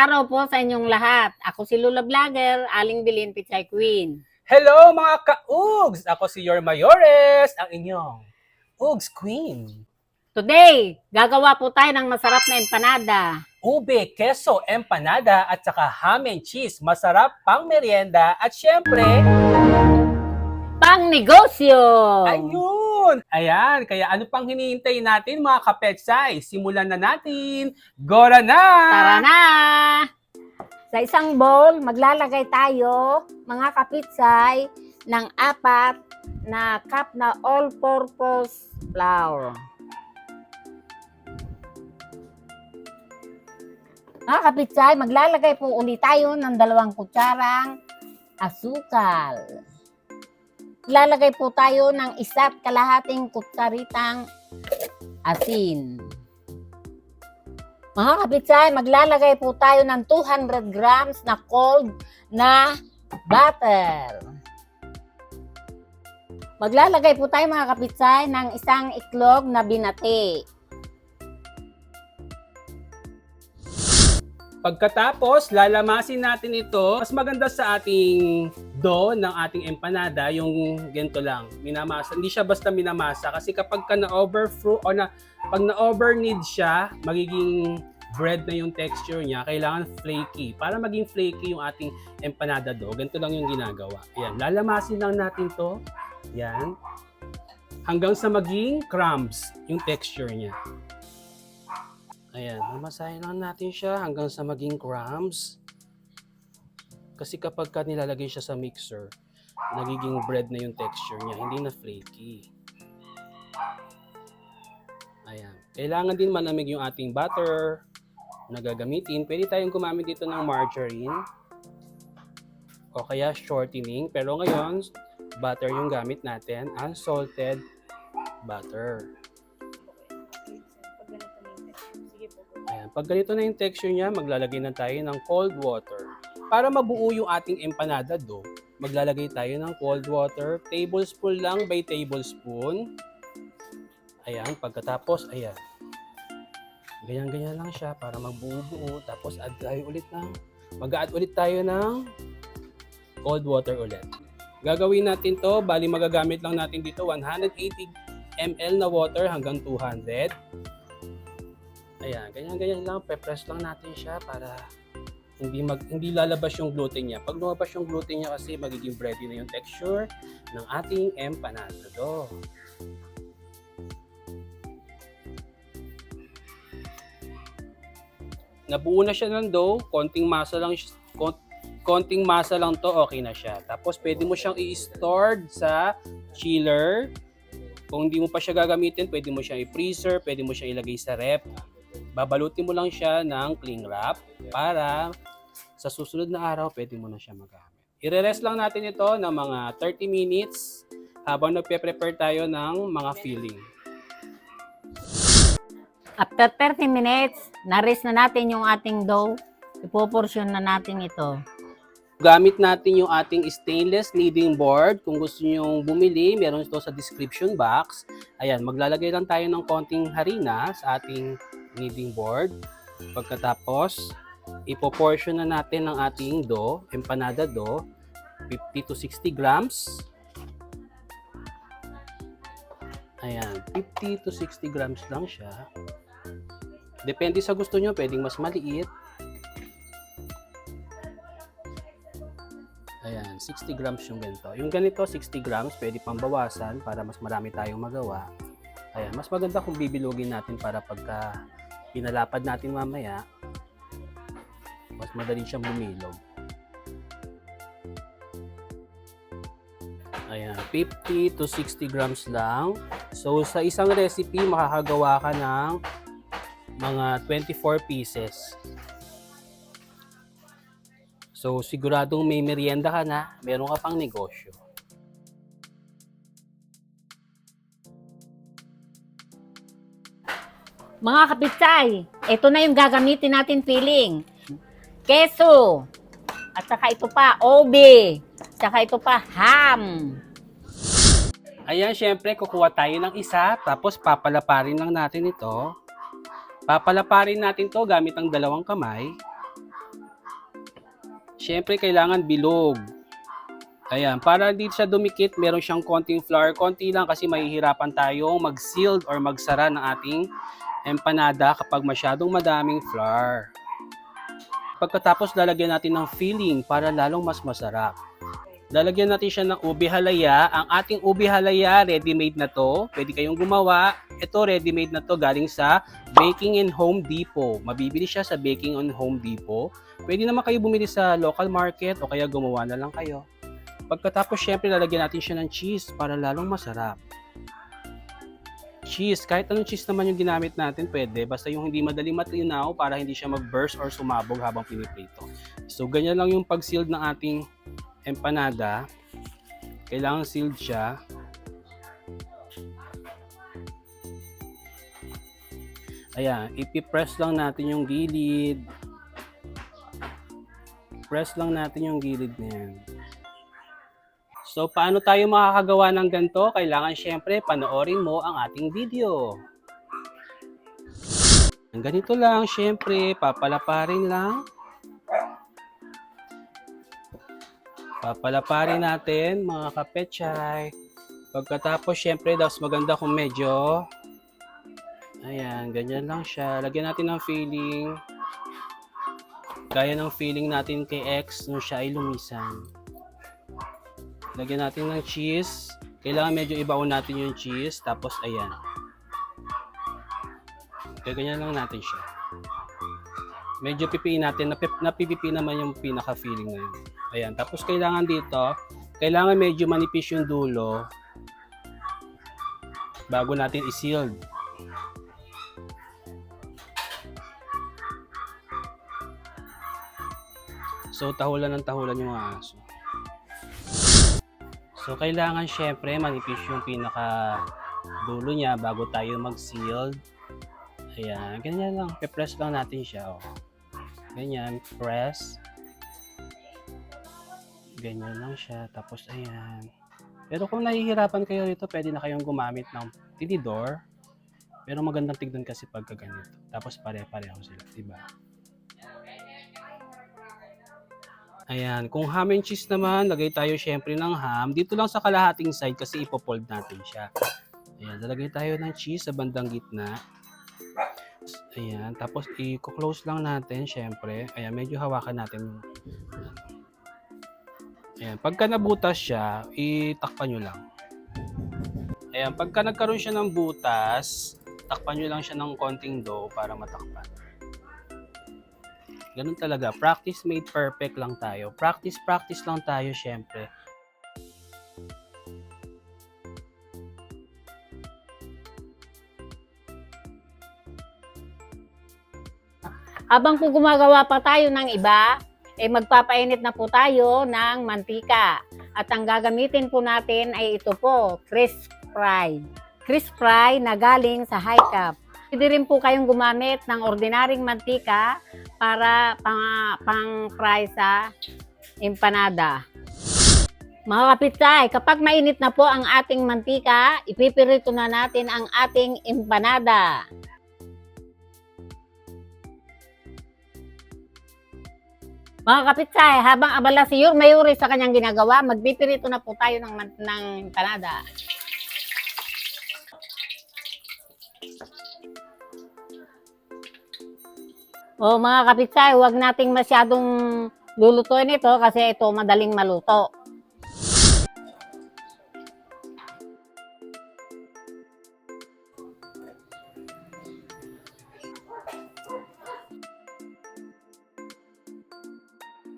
Araw po sa inyong lahat. Ako si Lula Vlogger, Aling Bilin Pichay Queen. Hello mga ka-Ugs! Ako si Your Mayores, ang inyong Ugs Queen. Today, gagawa po tayo ng masarap na empanada. Ube, keso, empanada at saka ham and cheese. Masarap pang merienda at syempre, Pang negosyo! ayun! Ayan, kaya ano pang hinihintay natin mga kapetsay? Simulan na natin! Gora na! Tara na! Sa isang bowl, maglalagay tayo, mga kapitsay, ng apat na cup na all-purpose flour. Mga kapitsay, maglalagay po ulit tayo ng dalawang kutsarang asukal. Lalagay po tayo ng isa't kalahating kutsaritang asin. Mga kapitsay, maglalagay po tayo ng 200 grams na cold na butter. Maglalagay po tayo mga kapitsay ng isang iklog na binati. Pagkatapos, lalamasin natin ito. Mas maganda sa ating dough ng ating empanada, yung ganito lang, minamasa. Hindi siya basta minamasa kasi kapag ka na-overflow o na, pag na-overknead siya, magiging bread na yung texture niya, kailangan flaky. Para maging flaky yung ating empanada dough, ganito lang yung ginagawa. Ayan, lalamasin lang natin to. Yan. Hanggang sa maging crumbs yung texture niya. Ayan, mamasahin lang natin siya hanggang sa maging crumbs. Kasi kapag ka nilalagay siya sa mixer, nagiging bread na yung texture niya, hindi na flaky. Ayan. Kailangan din malamig yung ating butter na gagamitin. Pwede tayong gumamit dito ng margarine o kaya shortening. Pero ngayon, butter yung gamit natin, unsalted butter. Ayan. Pag ganito na yung texture niya, maglalagay na tayo ng cold water. Para mabuo yung ating empanada dough, maglalagay tayo ng cold water. Tablespoon lang by tablespoon. Ayan. Pagkatapos, ayan. Ganyan-ganyan lang siya para magbuo-buo. Tapos add tayo ulit ng, mag-add ulit tayo ng cold water ulit. Gagawin natin to, bali magagamit lang natin dito 180 ml na water hanggang 200. Ayan, ganyan-ganyan lang, pe-press lang natin siya para hindi mag hindi lalabas yung gluten niya. Pag lumabas yung gluten niya kasi magiging bready na yung texture ng ating empanada do. Nabuo na siya ng dough, konting masa lang konting masa lang to, okay na siya. Tapos pwede mo siyang i-store sa chiller. Kung hindi mo pa siya gagamitin, pwede mo siyang i-freezer, pwede mo siyang ilagay sa rep. Babalutin mo lang siya ng cling wrap para sa susunod na araw, pwede mo na siya magamit. I-rest lang natin ito ng mga 30 minutes habang nagpe-prepare tayo ng mga filling. After 30 minutes, na-rest na natin yung ating dough. Ipoportion na natin ito. Gamit natin yung ating stainless kneading board. Kung gusto nyo bumili, meron ito sa description box. Ayan, maglalagay lang tayo ng konting harina sa ating kneading board. Pagkatapos, ipoportion na natin ng ating dough, empanada dough, 50 to 60 grams. Ayan, 50 to 60 grams lang siya. Depende sa gusto nyo, pwedeng mas maliit. Ayan, 60 grams yung ganito. Yung ganito, 60 grams, pwede pang bawasan para mas marami tayong magawa. Ayan, mas maganda kung bibilugin natin para pagka pinalapad natin mamaya, mas madali siyang bumilog. Ayan, 50 to 60 grams lang. So, sa isang recipe, makakagawa ka ng mga 24 pieces. So, siguradong may merienda ka na, meron ka pang negosyo. Mga kapitsay, ito na yung gagamitin natin filling. Keso. At saka ito pa, obe. Saka ito pa, ham. Ayan, syempre, kukuha tayo ng isa, tapos papalaparin lang natin ito. Papalaparin natin to gamit ang dalawang kamay. Siyempre, kailangan bilog. Ayan, para hindi siya dumikit, meron siyang konting flour. Konti lang kasi mahihirapan tayong mag-sealed or magsara ng ating empanada kapag masyadong madaming flour. Pagkatapos, lalagyan natin ng filling para lalong mas masarap. Lalagyan natin siya ng ubi halaya. Ang ating ubi halaya, ready-made na to. Pwede kayong gumawa. Ito, ready-made na to galing sa Baking in Home Depot. Mabibili siya sa Baking on Home Depot. Pwede naman kayo bumili sa local market o kaya gumawa na lang kayo. Pagkatapos, syempre, lalagyan natin siya ng cheese para lalong masarap. Cheese, kahit anong cheese naman yung ginamit natin, pwede. Basta yung hindi madaling matinaw para hindi siya mag-burst or sumabog habang piniprito. So, ganyan lang yung pag-sealed ng ating empanada. Kailangan sealed siya. Ayan, ipipress lang natin yung gilid. Press lang natin yung gilid na. So, paano tayo makakagawa ng ganito? Kailangan syempre panoorin mo ang ating video. Ang ganito lang, syempre, papalaparin lang. Papalaparin natin, mga kapetchay. Pagkatapos, syempre, das maganda kung medyo Ayan, ganyan lang siya. Lagyan natin ng filling. Gaya ng feeling natin kay X nung siya ay lumisan. Lagyan natin ng cheese. Kailangan medyo ibaon natin yung cheese. Tapos, ayan. Kaya ganyan lang natin siya. Medyo pipiin natin. Napip, napipipi naman yung pinaka-feeling na yun. Ayan. Tapos, kailangan dito, kailangan medyo manipis yung dulo bago natin i-sealed. So, tahulan ng tahulan yung mga aso. So, kailangan syempre manipis yung pinaka dulo niya bago tayo mag-sealed. Ayan, ganyan lang. Pe-press lang natin siya. Oh. Ganyan, press. Ganyan lang siya. Tapos, ayan. Pero kung nahihirapan kayo rito, pwede na kayong gumamit ng tinidor. Pero magandang tignan kasi pagka ganito. Tapos pare-pareho sila, diba? Ayan, kung ham and cheese naman, lagay tayo syempre ng ham. Dito lang sa kalahating side kasi ipopold natin siya. Ayan, lalagay tayo ng cheese sa bandang gitna. Ayan, tapos i-close lang natin syempre. Ayan, medyo hawakan natin. Ayan, pagka nabutas siya, itakpan nyo lang. Ayan, pagka nagkaroon siya ng butas, takpan nyo lang siya ng konting dough para matakpan. Ganun talaga. Practice made perfect lang tayo. Practice, practice lang tayo, syempre. Habang po gumagawa pa tayo ng iba, eh magpapainit na po tayo ng mantika. At ang gagamitin po natin ay ito po, crisp fry. Crisp fry na galing sa high cap. Pwede rin po kayong gumamit ng ordinaryong mantika para pang, pang fry sa empanada. Mga kapitay, kapag mainit na po ang ating mantika, ipipirito na natin ang ating empanada. Mga kapitay, habang abala si Yor Mayuri sa kanyang ginagawa, magpipirito na po tayo ng, ng empanada. O mga kapitay, huwag nating masyadong lulutuin ito kasi ito madaling maluto.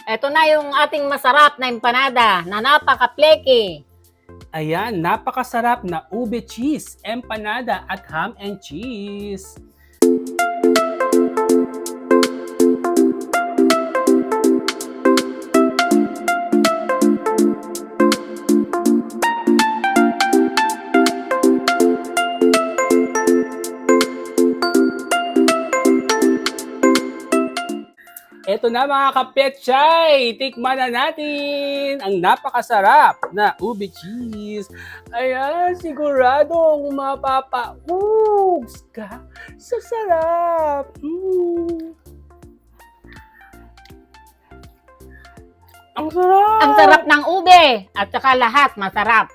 Ito na yung ating masarap na empanada na napaka-pleki. Ayan, napakasarap na ube cheese, empanada at ham and cheese. Ito na mga kapetchay! Tikman na natin ang napakasarap na ube cheese. Ayan, siguradong mapapa-oops ka sa sarap. Mm. Ang sarap! Ang sarap ng ube. At saka lahat masarap.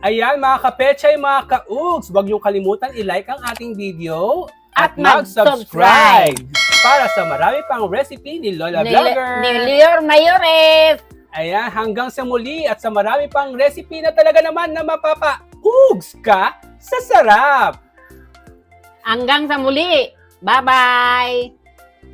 Ayan, mga kapechay, mga ka-ugs, huwag niyong kalimutan i-like ang ating video At at mag-subscribe para sa marami pang recipe ni Lola Ni, Vlogger. ni Leor Mayores. Ayan, hanggang sa muli at sa marami pang recipe na talaga naman na mapapa-ugs ka sa sarap. Hanggang sa muli. Bye-bye.